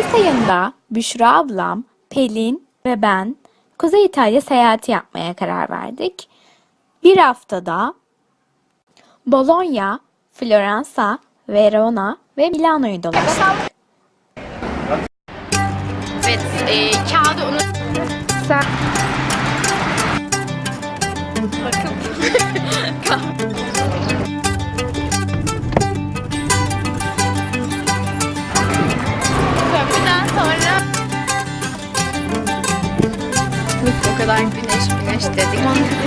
Mayıs ayında Büşra ablam, Pelin ve ben Kuzey İtalya seyahati yapmaya karar verdik. Bir haftada Bologna, Floransa, Verona ve Milano'yu dolaştık. Evet, e, kağıdı unut. Sen... Bakın. Güneş güneş dedik.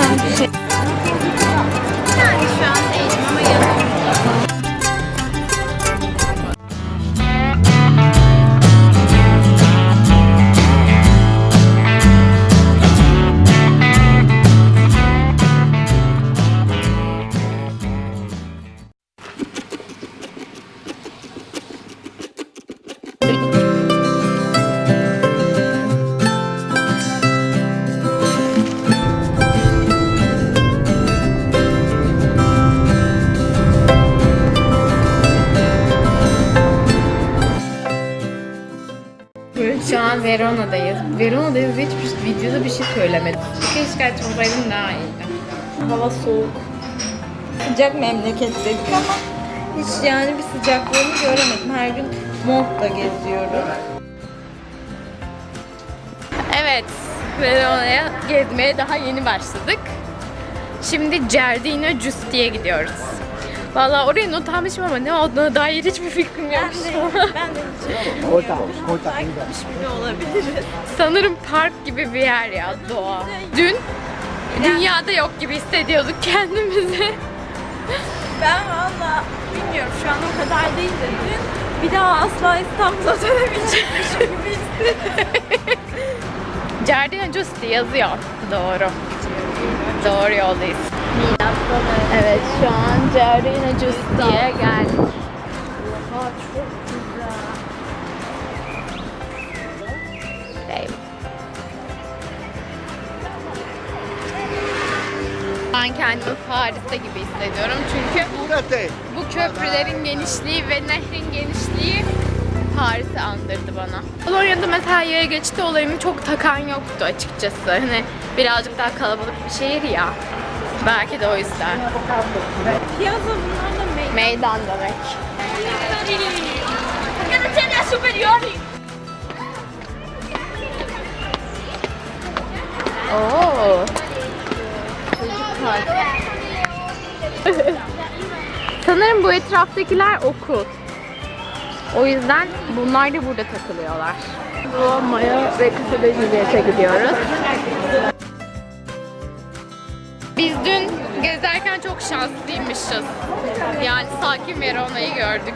Verona'dayız. Verona'dayız ve hiçbir videoda bir şey söylemedim. Keşke açmasaydım daha iyiydi. Hava soğuk. Sıcak memleketteydik ama hiç yani bir sıcaklığını göremedim. Her gün montla geziyorum. Evet, Verona'ya gezmeye daha yeni başladık. Şimdi Giardino Giusti'ye gidiyoruz. Vallahi oraya not almışım ama ne olduğuna dair hiçbir fikrim yok. Ben de hiç takipmiş bile olabiliriz. Sanırım park gibi bir yer ya, doğa. Dün dünyada yok gibi hissediyorduk kendimizi. Ben valla bilmiyorum şu an o kadar değil de dün bir daha asla İstanbul'a dönemeyecekmişim gibi hissettim. Giardino Giusti yazıyor. Doğru. Doğru yoldayız. Evet, şu an Giardino Giusti'ye geldik. Oha çok güzel. Ben kendimi Paris'te gibi hissediyorum çünkü bu köprülerin genişliği ve nehrin genişliği Paris'i andırdı bana. Polonya'da mesela yaya geçti olayımı çok takan yoktu açıkçası. Hani birazcık daha kalabalık bir şehir ya. Belki de o yüzden. Piyaza bunlar da meydan. Meydan demek. Oo. Çocuk parkı. Sanırım bu etraftakiler okul. O yüzden bunlar da burada takılıyorlar. Roma'ya ve Kısa Juliet'e gidiyoruz. Biz dün gezerken çok şanslıymışız. Yani sakin Verona'yı gördük.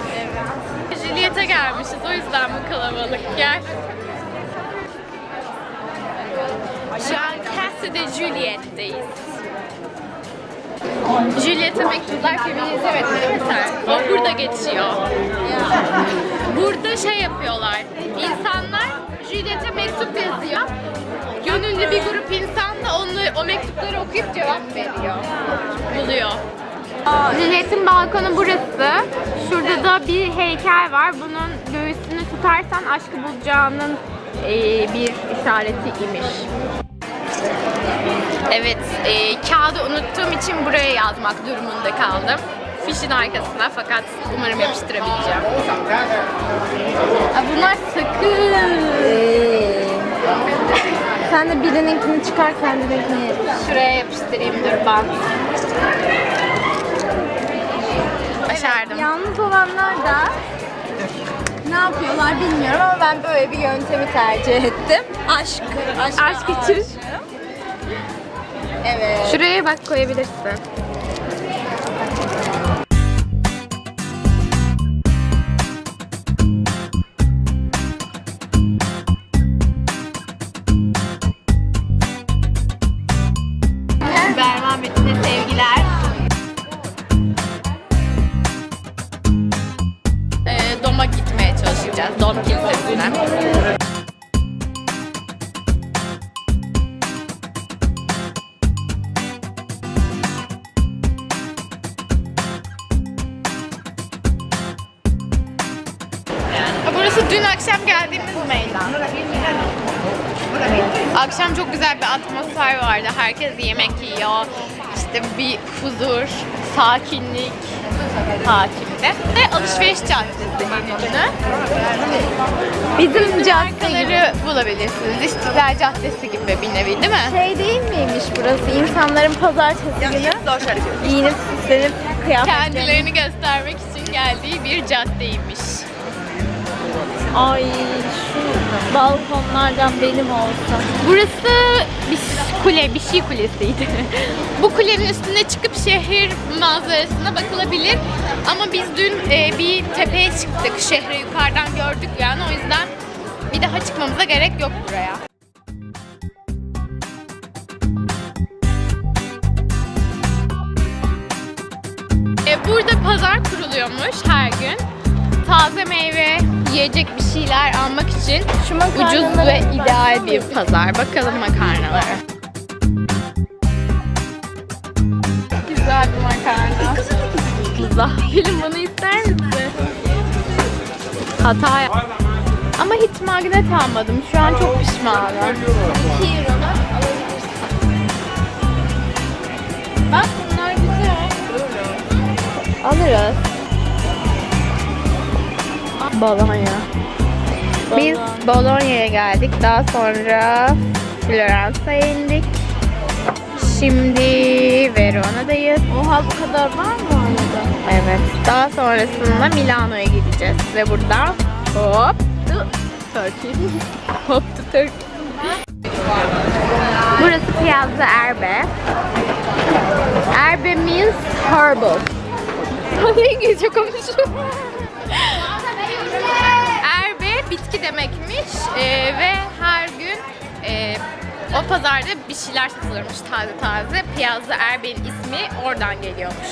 Juliet'e gelmişiz. O yüzden bu kalabalık. Gel. Şu an Casa de Juliet'teyiz. Juliet'e mektuplar feminizm etmedi sen. O burada geçiyor. Burada şey yapıyorlar. İnsanlar Juliet'e mektup yazıyor. Gönüllü bir grup onu, o mektupları okuyup cevap veriyor. Buluyor. Juliet'in balkonu burası. Şurada da bir heykel var. Bunun göğsünü tutarsan aşkı bulacağının eee, bir işareti imiş. Evet, eee, kağıdı unuttuğum için buraya yazmak durumunda kaldım. Fişin arkasına fakat umarım yapıştırabileceğim. Aa, bunlar sakın. Sen de birininkini çıkar kendininkini Şuraya yapıştırayım dur bant. Başardım. Yalnız olanlar da ne yapıyorlar bilmiyorum ama ben böyle bir yöntemi tercih ettim. Aşk. Aşk, Aşk için. Evet. Şuraya bak koyabilirsin. Berman Metin'e sevgiler. Ee, Dom'a gitmeye çalışacağız. Dom Kilisesi'ne. Burası Dün akşam geldiğimiz meydan. Akşam çok güzel bir atmosfer vardı. Herkes yemek yiyor. İşte bir huzur, sakinlik hakimde. Ve alışveriş caddesi ünlü. Bizim caddeleri bulabilirsiniz. İstiklal Caddesi gibi bir nevi değil mi? Şey değil miymiş burası? İnsanların pazartesi günü giyinip süslenip kıyafetlerini... Kendilerini göstermek için geldiği bir caddeymiş. Ay şu balkonlardan benim olsa. Burası bir kule, bir şey kulesiydi. Bu kulenin üstüne çıkıp şehir manzarasına bakılabilir. Ama biz dün e, bir tepeye çıktık. Şehri yukarıdan gördük yani o yüzden bir daha çıkmamıza gerek yok buraya. E, burada pazar kuruluyormuş her gün. Taze meyve, yiyecek bir şeyler almak için Şu ucuz ve ideal bir pazar. Bakalım makarnalara. Güzel bir makarna. Pelin bunu ister misin? Hata Ama hiç magnet almadım. Şu an çok pişmanım. Bak bunlar güzel. Alırız. Bologna. Biz Bologna'ya geldik. Daha sonra Floransa'ya indik. Şimdi Verona'dayız. Oha bu kadar var mı orada? Evet. Daha sonrasında Milano'ya gideceğiz. Ve buradan hop to Turkey. hop to Turkey. Burası Piazza Erbe. Erbe means herbal. İngilizce konuşuyor. Bitki demekmiş Ee, ve her gün e, o pazarda bir şeyler satılırmış taze taze. Piazza Erbe'nin ismi oradan geliyormuş.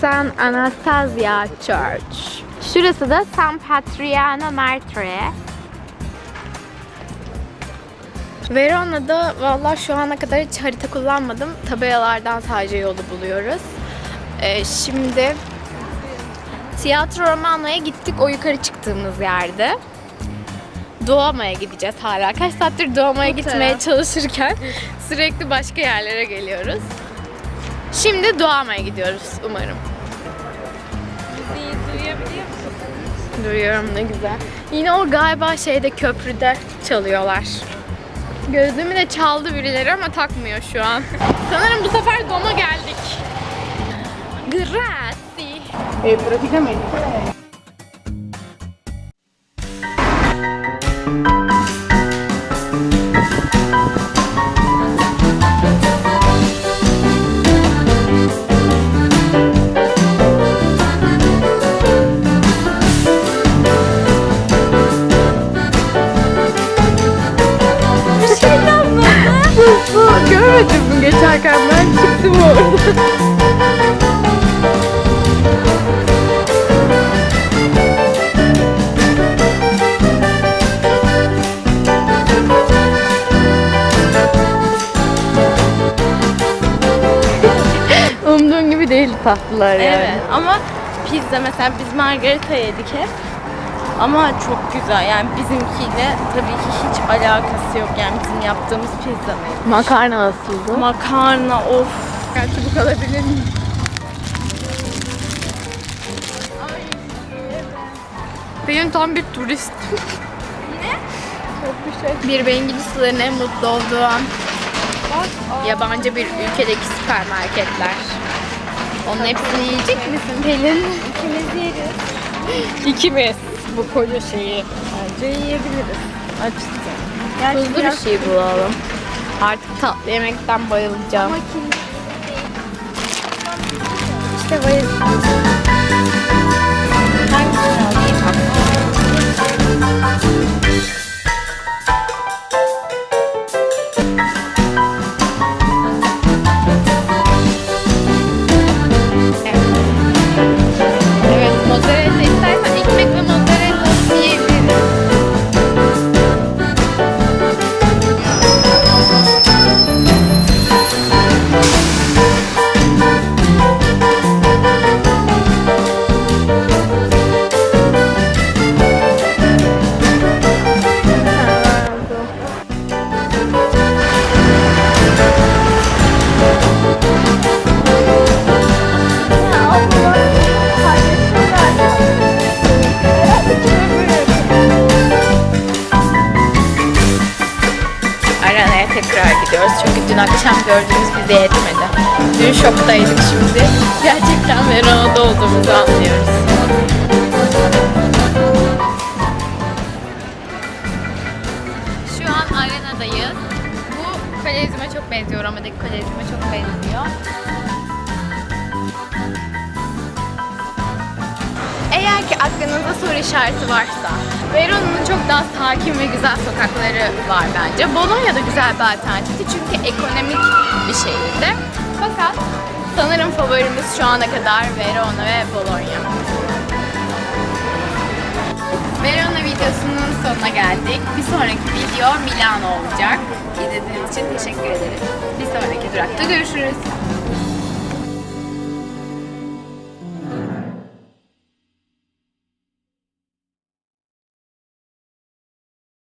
San Anastasia Church. Şurası da San Patriano Martre. Verona'da valla şu ana kadar hiç harita kullanmadım. Tabelalardan sadece yolu buluyoruz. Ee, şimdi Tiyatro Romano'ya gittik o yukarı çıktığımız yerde. Duomo'ya gideceğiz hala. Kaç saattir Duomo'ya gitmeye çalışırken sürekli başka yerlere geliyoruz. Şimdi Duomo'ya gidiyoruz umarım. Bizi duyabiliyor musun? Duyuyorum ne güzel. Yine o galiba şeyde köprüde çalıyorlar. Gözlüğümü de çaldı birileri ama takmıyor şu an. Sanırım bu sefer Doma geldik. Grazie. Bir tatlılar yani. Evet ama pizza mesela biz margarita yedik hep. Ama çok güzel yani bizimkiyle tabii ki hiç alakası yok yani bizim yaptığımız pizza mıydı? Makarna nasıldı? Makarna of. Çubuk alabilir miyim? Benim tam bir turist. Ne? Çok bir şey. Bir Bengilislere en mutlu olduğu an. Yabancı bir ülkedeki süpermarketler. Onun hepsini yiyecek misin Pelin? İkimiz yeriz. İkimiz. Bu koca şeyi. Bence yiyebiliriz. Açıkçası. Tuzlu bir şey bulalım. Artık tatlı yemekten bayılacağım. İşte bayıl. Hangisini alayım? Tekrar gidiyoruz. Çünkü dün akşam gördüğümüz bize yetmedi. Dün şoktaydık şimdi. Gerçekten Verona'da olduğumuzu anlıyoruz. Şu an arenadayız. Bu kolezyuma çok benziyor. Roma'daki kolezyuma çok benziyor. Eğer ki aklınızda soru işareti varsa, Verona'nın çok daha sakin ve güzel sokakları var bence. Bologna da güzel bir alternatifti çünkü ekonomik bir şehirdi. Fakat sanırım favorimiz şu ana kadar Verona ve Bologna. Verona videosunun sonuna geldik. Bir sonraki video Milano olacak. İzlediğiniz için teşekkür ederiz. Bir sonraki durakta görüşürüz.